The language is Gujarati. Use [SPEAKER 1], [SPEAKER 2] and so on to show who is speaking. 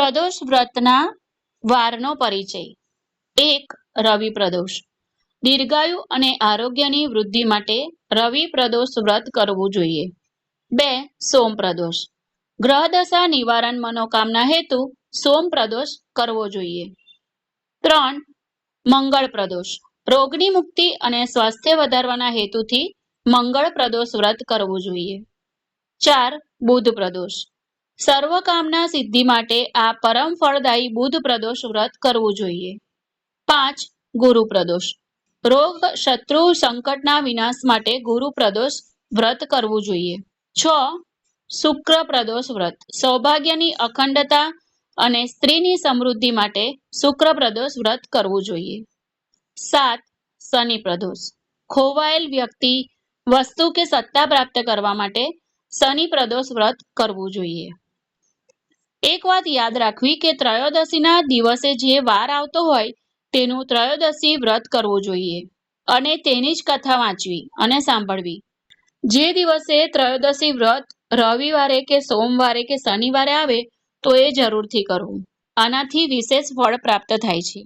[SPEAKER 1] પ્રદોષ વ્રતના વારનો પરિચય. એક, રવિ પ્રદોષ. દીર્ઘાયુ અને આરોગ્યની વૃદ્ધિ માટે રવિ પ્રદોષ વ્રત કરવું જોઈએ. બે, સોમ પ્રદોષ. ગ્રહ દશા નિવારણ મનોકામના હેતુ સોમ પ્રદોષ કરવો જોઈએ. ત્રણ, મંગળ પ્રદોષ. રોગની મુક્તિ અને સ્વાસ્થ્ય વધારવાના હેતુથી મંગળ પ્રદોષ વ્રત કરવું જોઈએ. ચાર, બુધ પ્રદોષ. સર્વ કામના સિદ્ધિ માટે આ પરમ ફળદાયી બુધ પ્રદોષ વ્રત કરવું જોઈએ. પાંચ, ગુરુ પ્રદોષ. રોગ, શત્રુ, સંકટના વિનાશ માટે ગુરુ પ્રદોષ વ્રત કરવું જોઈએ. છ, શુક્ર પ્રદોષ વ્રત. સૌભાગ્યની અખંડતા અને સ્ત્રીની સમૃદ્ધિ માટે શુક્ર પ્રદોષ વ્રત કરવું જોઈએ. સાત, શનિ પ્રદોષ. ખોવાયેલ વ્યક્તિ વસ્તુ કે સત્તા પ્રાપ્ત કરવા માટે શનિ પ્રદોષ વ્રત કરવું જોઈએ. એક વાત યાદ રાખવી કે ત્રયોદશીના દિવસે જે વાર આવતો હોય, તેનું ત્રયોદશી વ્રત કરવું જોઈએ અને તેની જ કથા વાંચવી અને સાંભળવી. જે દિવસે ત્રયોદશી વ્રત રવિવારે કે સોમવારે કે શનિવારે આવે, તો એ જરૂરથી કરવું આનાથી વિશેષ ફળ પ્રાપ્ત થાય છે.